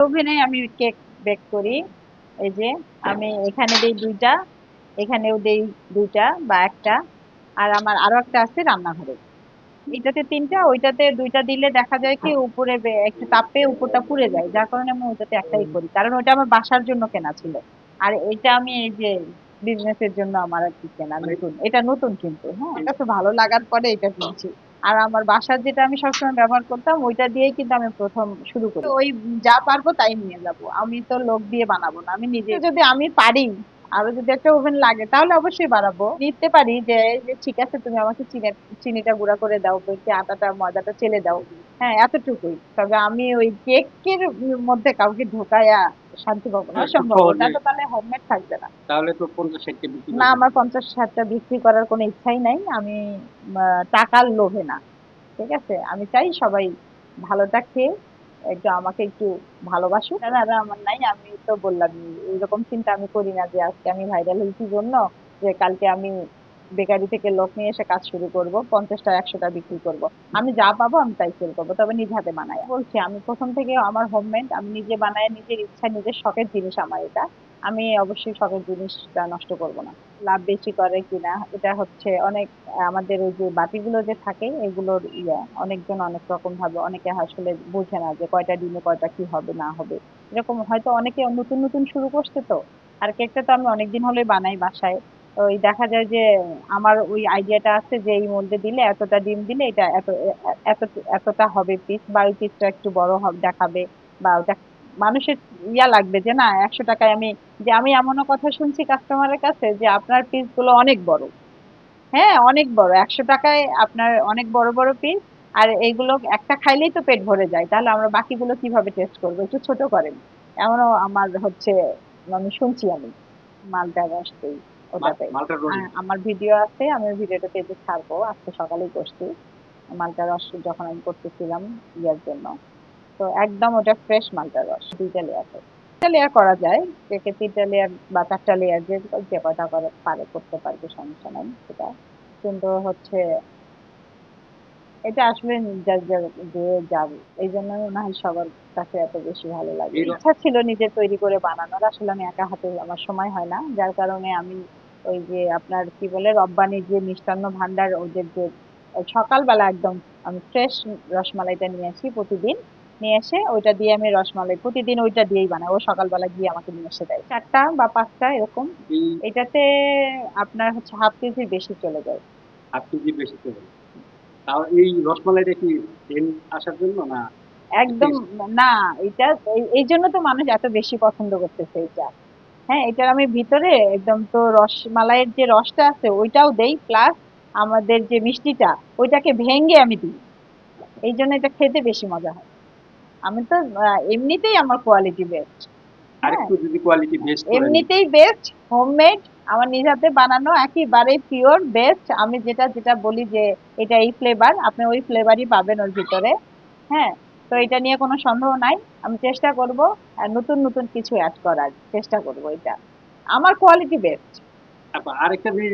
ওভেনে আমি cake bake করি। এই যে আমি এখানে দেই দুইটা এখানেও দেই দুইটা বা একটা আর আমার আরও একটা আছে রান্নাঘরে। এটাতে তিনটা ওইটাতে দুইটা দিলে দেখা যায় কি উপরে একটু তাপ উপরটা পুড়ে যায়। যার কারণে আমি ওইটাতে একটাই করি। কারণ ওইটা আমার বাসার জন্য কেনা ছিল। আর এটা আমি এই যে বিজনেসের জন্য আমার আর কি কেনা নতুন। এটা নতুন কিন্তু হ্যাঁ। এটা তো ভালো লাগার পরে এটা কিনছি। আর আমার বাসার যেটা আমি সবসময় ব্যবহার করতাম, ওইটা দিয়েই কিন্তু আমি প্রথম শুরু করি। ওই যা পারব তাই নিয়ে যাব। আমি তো লোক দিয়ে বানাবো না, আমি নিজে। যদি আমি পারি, আরও যদি একটা ওভেন লাগে, তাহলে অবশ্যই বাড়াবো নিতে পারি যে ঠিক আছে, তুমি আমাকে চিনি, চিনিটা গুঁড়া করে দাও একটু আটাটা, ময়দাটা চেলে দাও। হ্যাঁ এতটুকুই। তবে আমি ওই কেকের মধ্যে কাউকে ঢোকায়া শান্তি পাবো না সম্ভব। না তো তাহলে হোমমেড থাকবে না। তাহলে তো পঞ্চাশ ষাটটা বিক্রি না। আমার পঞ্চাশ ষাটটা বিক্রি করার কোনো ইচ্ছাই নাই। আমি টাকার লোভে না। ঠিক আছে? আমি চাই সবাই ভালোটা খেয়ে একটু আমাকে একটু ভালোবাসুক। না, আমার নাই। আমি তো বললাম এরকম চিন্তা আমি করি না যে আজকে আমি ভাইরাল হয়েছি জন্য যে কালকে আমি বেকারি থেকে লোক নিয়ে এসে কাজ শুরু করব, পঞ্চাশটা, একশোটা বিক্রি করব। আমি যা পাবো আমি তাই সেল করব, তবে নিজ হাতে বানাই। বলছি, আমি প্রথম থেকে আমার হোমমেড আমি নিজে বানাই, নিজের ইচ্ছা, নিজের শখের জিনিস আমার এটা। আমি অবশ্যই শখের জিনিসটা নষ্ট করব না। লাভ বেশি করে কিনা, এটা হচ্ছে অনেক, আমাদের ওই যে বাটিগুলো যে থাকে, এগুলোর ইয়ে। অনেকজন অনেক রকম ভাবে, অনেকে আসলে বোঝে না যে কয়টা ডিমে কয়টা কি হবে, না হবে। এরকম হয়তো অনেকে নতুন নতুন শুরু করছে তো। আর কেকটা তো আমি অনেকদিন হলেই বানাই বাসায়। ওই দেখা যায় যে আমার ওই আইডিয়াটা আছে যে এই মধ্যে দিলে, এতটা ডিম দিলে এটা এত এত, এতটা হবে পিস বা ওই পিসটা একটু বড় হবে দেখাবে বা ওটা মানুষের ইয়া লাগবে যে না, একশো টাকায় আমি, যে আমি এমনও কথা শুনছি কাস্টমারের কাছে যে আপনার পিসগুলো অনেক বড়। হ্যাঁ অনেক বড়, একশো টাকায় আপনার অনেক বড় বড় পিস আর এইগুলো একটা খাইলেই তো পেট ভরে যায়, তাহলে আমরা বাকিগুলো কীভাবে টেস্ট করব? একটু ছোট করেন। এমনও আমার হচ্ছে আমি শুনছি আমি মালটা রসতেই ওটাতে আ- আমার ভিডিও আছে আমি ভিডিওটা পেজে ছাড়বো আজকে সকালেই করছি। মালটা রস যখন আমি করতেছিলাম ইয়ার জন্য। তো একদম ওটা ফ্রেশ মালটা রস দুইটা লেয়ার তিনটা লেয়ার করা যায় কেকে তিনটা লেয়ার বা চারটা লেয়ার যে যে কয়টা করে পারে করতে পারবে সমস্যা নাই সেটা। কিন্তু হচ্ছে এটা আসলে যার যার- যে যাবে এই জন্য মনে হয় সবার কাছে এত বেশি ভালো লাগে। ইচ্ছা ছিল নিজে তৈরি করে বানানোর আসলে আমি একা হাতে আমার সময় হয় না। যার কারণে আমি ওই যে আপনার কি বলে রব্বানির যে মিষ্টান্ন ভান্ডার ওদের যে সকালবেলা একদম আমি ফ্রেশ রসমালাইটা নিয়ে আসি প্রতিদিন। নিয়ে এসে ওইটা দিয়ে আমি রসমালাই প্রতিদিন ওইটা দিয়েই বানাই। ও সকালবেলা গিয়ে আমাকে নিয়ে এসে দেয়। চারটা বা পাঁচটা এরকম। এটাতে আপনার হচ্ছে হাফ কেজির বেশি চলে যায়। হাফ কেজি বেশি করে তাও এই রসমালাইটা কি সেল আসার জন্য না একদম না এটা এই- এই জন্য তো মানুষ এত বেশি পছন্দ করতেছে এটা হ্যাঁ এটার আমি ভিতরে একদম তো রসমালাইয়ের যে রসটা আছে ওইটাও দেই প্লাস আমাদের যে মিষ্টিটা ওইটাকে ভেঙে আমি দিই। এই জন্য এটা খেতে বেশি মজা হয়। আমি তো এমনিতেই আমার কোয়ালিটি বেস্ট আরেকটু যদি কোয়ালিটি বেস্ট এমনিতেই বেস্ট হোমমেড আমার নিজ হাতে বানানো একেবারে পিওর বেস্ট আমি যেটা যেটা বলি যে এটা এই ফ্লেভার আপনি ওই ফ্লেভারই পাবেন ওর ভিতরে। হ্যাঁ। তো এটা নিয়ে কোনো সন্দেহ নাই। আমি চেষ্টা করব আর নতুন নতুন কিছু অ্যাড করার। চেষ্টা করব এটা। আমার কোয়ালিটি বেস্ট আচ্ছা, আরেকটা জিনিস